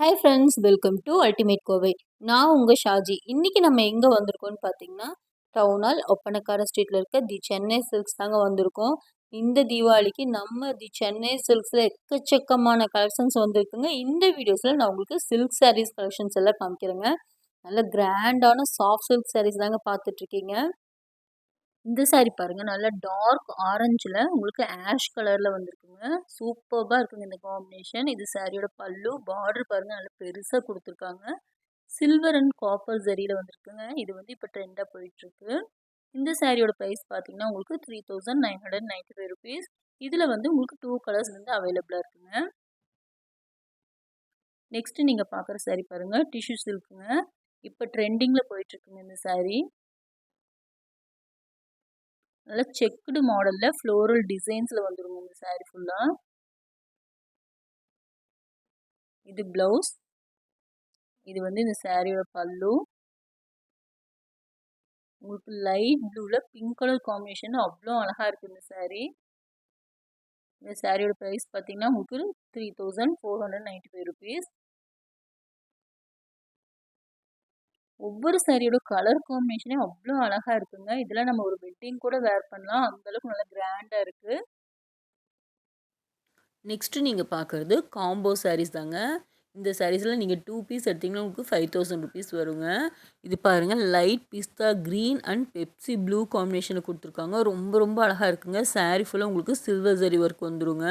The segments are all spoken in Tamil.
Hi friends welcome to ultimate Kovai நான் உங்கள் ஷாஜி. இன்றைக்கி நம்ம எங்கே வந்திருக்கோம்னு பார்த்தீங்கன்னா டவுனால் ஒப்பனக்கார ஸ்ட்ரீட்டில் இருக்க தி சென்னை சில்க்ஸ் தாங்க வந்திருக்கோம். இந்த தீபாவளிக்கு நம்ம தி சென்னை சில்க்ஸில் எக்கச்சக்கமான கலெக்ஷன்ஸ் வந்திருக்குங்க. இந்த வீடியோஸில் நான் உங்களுக்கு சில்க் சாரீஸ் கலெக்ஷன்ஸ் எல்லாம் காமிக்கிறேங்க. நல்ல கிராண்டான சாஃப்ட் சில்க் சாரீஸ் தாங்க பார்த்துட்ருக்கீங்க இந்த சாரீ பாருங்கள் நல்லா டார்க் ஆரஞ்சில் உங்களுக்கு ஆஷ் கலரில் வந்திருக்குங்க. சூப்பர்பாக இருக்குங்க இந்த காம்பினேஷன் இது சாரியோட பல்லு பார்டர் பாருங்கள் நல்லா பெருசாக கொடுத்துருக்காங்க. சில்வர் அண்ட் காப்பர் ஜரியில் வந்திருக்குங்க. இது வந்து இப்போ ட்ரெண்டாக போயிட்டுருக்கு. இந்த சாரியோட ப்ரைஸ் பார்த்தீங்கன்னா உங்களுக்கு three thousand nine hundred ninety five rupees இதில் வந்து உங்களுக்கு டூ கலர்ஸ் வந்து அவைலபிளாக இருக்குங்க. நெக்ஸ்ட்டு நீங்கள் பார்க்குற சாரீ பாருங்கள் டிஷ்யூ சில்க்குங்க இப்போ ட்ரெண்டிங்கில் போயிட்டுருக்குங்க இந்த சாரீ நல்லா செக்குடு மாடலில் ஃப்ளோரல் டிசைன்ஸில் வந்துருங்க இந்த சாரீ ஃபுல்லாக இது ப்ளவுஸ் இது வந்து இந்த சாரியோட பல்லு. உங்களுக்கு லைட் ப்ளூவில் பிங்க் கலர் காம்பினேஷன் அவ்வளோ அழகாக இருக்குது இந்த சாரீ இந்த சாரியோட ப்ரைஸ் பார்த்தீங்கன்னா உங்களுக்கு three thousand four hundred ninety five rupees ஒவ்வொரு சாரியோட கலர் காம்பினேஷனே அவ்வளோ அழகாக இருக்குங்க. இதெல்லாம் நம்ம ஒரு வெட்டிங் கூட வேர் பண்ணலாம். அந்தளவுக்கு நல்லா கிராண்டாக இருக்குது நெக்ஸ்ட்டு நீங்கள் பார்க்குறது காம்போ சாரீஸ் தாங்க. இந்த சாரீஸில் நீங்கள் டூ பீஸ் எடுத்திங்கன்னா உங்களுக்கு ஃபைவ் தௌசண்ட் ருபீஸ் வருங்க. இது பாருங்கள் light pista green and Pepsi blue காம்பினேஷனில் கொடுத்துருக்காங்க. ரொம்ப ரொம்ப அழகாக இருக்குங்க. சாரீ ஃபுல்லாக உங்களுக்கு சில்வர் ஜரி ஒர்க் வந்துடுங்க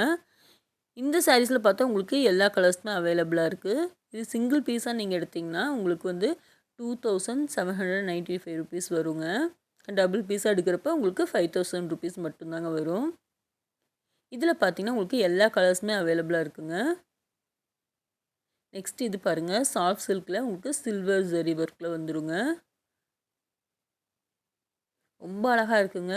இந்த சாரீஸில் பார்த்தா உங்களுக்கு எல்லா கலர்ஸுமே அவைலபிளாக இருக்குது இது சிங்கிள் பீஸாக நீங்கள் எடுத்திங்கன்னா உங்களுக்கு வந்து two thousand seven hundred ninety five rupees வருங்க டபுள் பீஸாக எடுக்கிறப்ப உங்களுக்கு ஃபைவ் தௌசண்ட் ருபீஸ் மட்டும்தாங்க வரும். இதில் பார்த்தீங்கன்னா உங்களுக்கு எல்லா கலர்ஸுமே அவைலபிளாக இருக்குங்க. நெக்ஸ்ட் இது பாருங்கள் சாஃப்ட் சில்கில் உங்களுக்கு சில்வர் ஜரி ஒர்க்கில் வந்துடுங்க ரொம்ப அழகாக இருக்குங்க.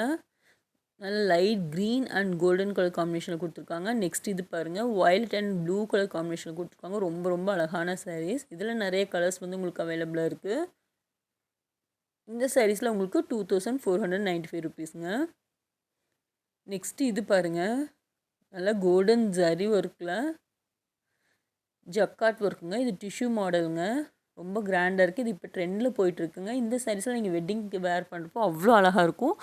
நல்ல light green and golden colour காம்பினேஷனில் கொடுத்துருக்காங்க. நெக்ஸ்ட் இது பாருங்கள் ஒயிட் அண்ட் ப்ளூ கலர் காம்பினேஷனில் கொடுத்துருக்காங்க. ரொம்ப ரொம்ப அழகான சாரீஸ் இதில் நிறைய கலர்ஸ் வந்து உங்களுக்கு அவைலபிளாக இருக்குது இந்த சாரீஸில் உங்களுக்கு two thousand four hundred ninety five ருபீஸுங்க next இது பாருங்கள் நல்லா கோல்டன் ஜரி ஒர்க்கில் ஜக்காட் ஒர்க்குங்க இது டிஷ்யூ மாடலுங்க ரொம்ப கிராண்டாக இருக்குது இது இப்போ ட்ரெண்டில் போயிட்டுருக்குங்க. இந்த சாரீஸ்லாம் நீங்கள் வெட்டிங்க்கு வேர் பண்ணுறப்போ அவ்வளோ அழகாக இருக்கும்.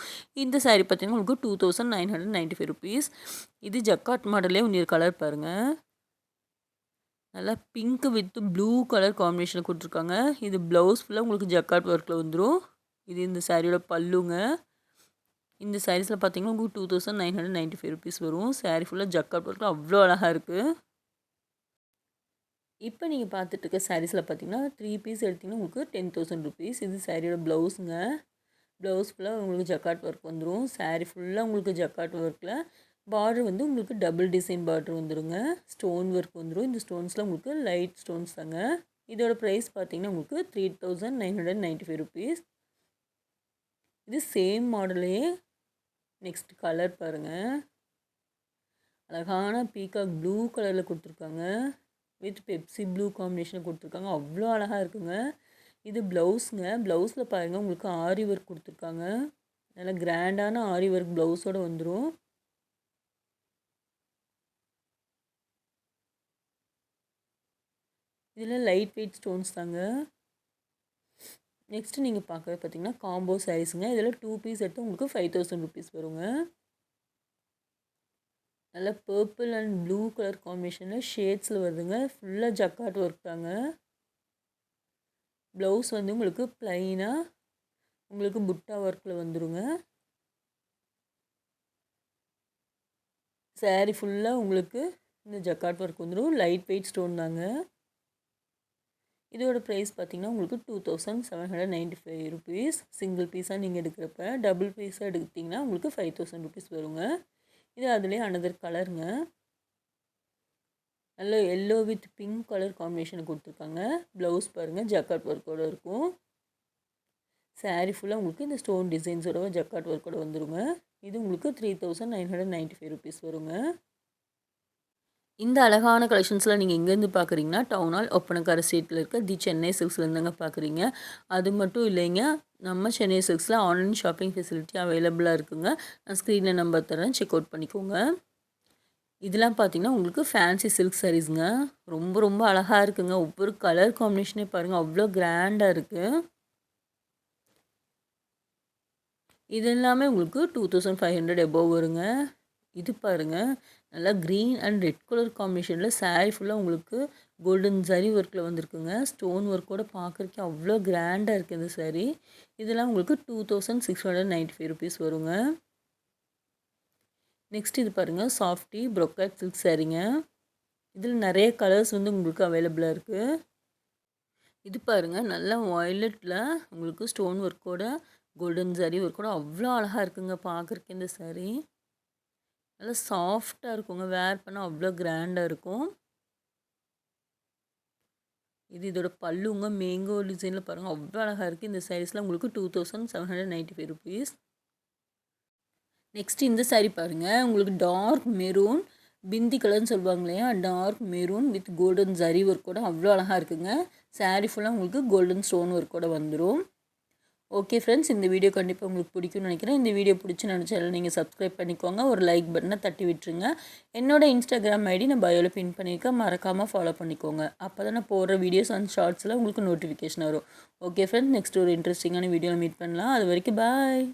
இந்த சாரீ பார்த்தீங்கன்னா உங்களுக்கு two thousand nine hundred ninety five rupees இது ஜக்காட் மாடலே இன்னொரு கலர் பாருங்கள் நல்லா பிங்க் வித் ப்ளூ கலர் காம்பினேஷனில் கொடுத்துருக்காங்க. இது ப்ளவுஸ் ஃபுல்லாக உங்களுக்கு ஜக்காட் ஒர்க்கில் வந்துடும் இது இந்த சாரியோட பல்லுங்க. இந்த சாரீஸில் பார்த்தீங்கன்னா உங்களுக்கு two thousand nine hundred ninety five rupees வரும் சாரீ ஃபுல்லாக ஜக்காட் ஒர்க்கில் அவ்வளோ அழகாக இருக்குது இப்போ நீங்கள் பார்த்துட்டு இருக்க சாரீஸில் பார்த்தீங்கன்னா த்ரீ பீஸ் எடுத்திங்கன்னா உங்களுக்கு டென் தௌசண்ட் ருபீஸ் இது சாரியோட ப்ளவுஸுங்க ப்ளவுஸ் ஃபுல்லாக உங்களுக்கு ஜக்காட் ஒர்க் வந்துடும் சாரீ ஃபுல்லாக உங்களுக்கு ஜக்காட் ஒர்க்கில் பார்டர் வந்து உங்களுக்கு டபுள் டிசைன் பார்டர் வந்துடுங்க ஸ்டோன் ஒர்க் வந்துடும் இந்த ஸ்டோன்ஸில் உங்களுக்கு லைட் ஸ்டோன்ஸ் தாங்க. இதோட ப்ரைஸ் பார்த்தீங்கன்னா உங்களுக்கு three thousand nine hundred ninety five rupees இது சேம் மாடலே நெக்ஸ்ட் கலர் பாருங்கள் அழகான பீகாக் ப்ளூ கலரில் கொடுத்துருக்காங்க. வித் பெப்சி ப்ளூ காம்பினேஷனில் கொடுத்துருக்காங்க. அவ்வளோ அழகாக இருக்குங்க. இது ப்ளவுஸுங்க. ப்ளவுஸில் பாருங்கள் உங்களுக்கு ஆரி ஒர்க் கொடுத்துருக்காங்க. நல்லா கிராண்டான ஆரி ஒர்க் ப்ளவுஸோடு வந்துடும் இதில் லைட் வெயிட் ஸ்டோன்ஸ் தாங்க. நெக்ஸ்ட்டு நீங்கள் பார்க்குறது பார்த்தீங்கன்னா காம்போ சைஸுங்க இதில் டூ பீஸ் எடுத்து உங்களுக்கு ஃபைவ் தௌசண்ட் ருபீஸ் வருங்க. நல்லா பர்பிள் அண்ட் ப்ளூ கலர் காம்பினேஷனில் ஷேட்ஸில் வருதுங்க. ஃபுல்லாக ஜக்காட் ஒர்க் தாங்க. ப்ளவுஸ் வந்து உங்களுக்கு ப்ளைனாக உங்களுக்கு புட்டா ஒர்க்கில் வந்துடுங்க சேரீ ஃபுல்லாக உங்களுக்கு இந்த ஜக்காட் ஒர்க் வந்துடும் லைட் வெயிட் ஸ்டோன் தாங்க. இதோட ப்ரைஸ் பார்த்திங்கன்னா உங்களுக்கு two thousand seven hundred ninety five rupees single பீஸாக நீங்கள் எடுக்கிறப்ப டபுள் பீஸாக எடுத்திங்கன்னா உங்களுக்கு ஃபைவ் தௌசண்ட் ருபீஸ் வருங்க. இது அதுலேயே அனதர் கலருங்க நல்ல yellow with pink colour combination கொடுத்துருக்காங்க. ப்ளவுஸ் பாருங்கள் ஜக்காட் ஒர்க்கோடு இருக்கும். சாரீ ஃபுல்லாக உங்களுக்கு இந்த ஸ்டோன் டிசைன்ஸோட ஜக்காட் ஒர்க்கோடு வந்துருங்க. இது உங்களுக்கு three thousand nine hundred ninety five rupees வருங்க. இந்த அழகான கலெக்ஷன்ஸ்லாம் நீங்கள் எங்கேருந்து பார்க்குறீங்கன்னா டவுன் ஹால் ஒப்பனக்கார ஸ்ட்ரீட்டில் இருக்க தி சென்னை சில்க்ஸ்லேருந்துங்க பார்க்குறீங்க அது மட்டும் இல்லைங்க நம்ம சென்னை சில்க்ஸில் ஆன்லைன் ஷாப்பிங் ஃபெசிலிட்டி அவைலபிளாக இருக்குங்க. நான் ஸ்க்ரீனில் நம்பர் தரேன் செக் அவுட் பண்ணிக்கோங்க. இதெல்லாம் பார்த்தீங்கன்னா உங்களுக்கு ஃபேன்சி சில்க் சாரீஸுங்க ரொம்ப ரொம்ப அழகாக இருக்குங்க. ஒவ்வொரு கலர் காம்பினேஷனே பாருங்கள் அவ்வளோ கிராண்டாக இருக்குது இது எல்லாமே உங்களுக்கு two thousand five hundred above வருங்க. இது பாருங்கள் நல்லா க்ரீன் அண்ட் ரெட் கலர் காம்பினேஷனில் சாரீ ஃபுல்லாக உங்களுக்கு கோல்டன் சரி ஒர்க்கில் வந்திருக்குங்க. ஸ்டோன் ஒர்க்கோட பார்க்குறக்கே அவ்வளோ கிராண்டாக இருக்குது இந்த சாரீ இதெல்லாம் உங்களுக்கு two thousand six hundred ninety five rupees வருங்க. நெக்ஸ்ட் இது பாருங்கள் சாஃப்டி ப்ரொக்கட் சில்க் சாரீங்க இதில் நிறைய கலர்ஸ் வந்து உங்களுக்கு அவைலபிளாக இருக்குது இது பாருங்கள் நல்லா வாய்லெட்டில் உங்களுக்கு ஸ்டோன் ஒர்க்கோட கோல்டன் சாரீ ஒர்க்கோட அவ்வளோ அழகாக இருக்குங்க பார்க்குறக்கு இந்த சாரீ நல்லா சாஃப்டாக இருக்குங்க. வேர் பண்ணால் அவ்வளோ கிராண்டாக இருக்கும். இது இதோட பல்லுங்க. மேங்கோ டிசைனில் பாருங்கள் அவ்வளோ அழகாக இருக்குது இந்த சாரீஸ்லாம் உங்களுக்கு two thousand seven hundred ninety five rupees next இந்த சாரீ பாருங்கள் உங்களுக்கு டார்க் மெரூன் பிந்தி கலர்னு சொல்லுவாங்க இல்லையா? Dark maroon with golden zari ஒர்க்கோட அவ்வளோ அழகாக இருக்குங்க. சாரீ ஃபுல்லாக உங்களுக்கு கோல்டன் ஸ்டோன் ஒர்க்கோட வந்துடும் ஓகே ஃப்ரெண்ட்ஸ் இந்த வீடியோ கண்டிப்பாக உங்களுக்கு பிடிக்கும்னு நினைக்கிறேன். இந்த வீடியோ பிடிச்சி நினச்சாலும் நீங்கள் சப்ஸ்கிரைப் பண்ணிக்கோங்க. ஒரு லைக் பட்டனை தட்டி விட்டுருங்க. என்னோட இன்ஸ்டாகிராம் ஐடி நான் பயோவில் பின் பண்ணியிருக்கேன். மறக்காமல் ஃபாலோ பண்ணிக்கோங்க. அப்போ தான் நான் போடுற வீடியோஸ் அண்ட் ஷார்ட்ஸில் உங்களுக்கு நோட்டிஃபிகேஷன் வரும். ஓகே ஃப்ரெண்ட்ஸ் நெக்ஸ்ட் ஒரு இன்ட்ரெஸ்டிங்கான வீடியோவில் மீட் பண்ணலாம். அது வரைக்கும் பாய்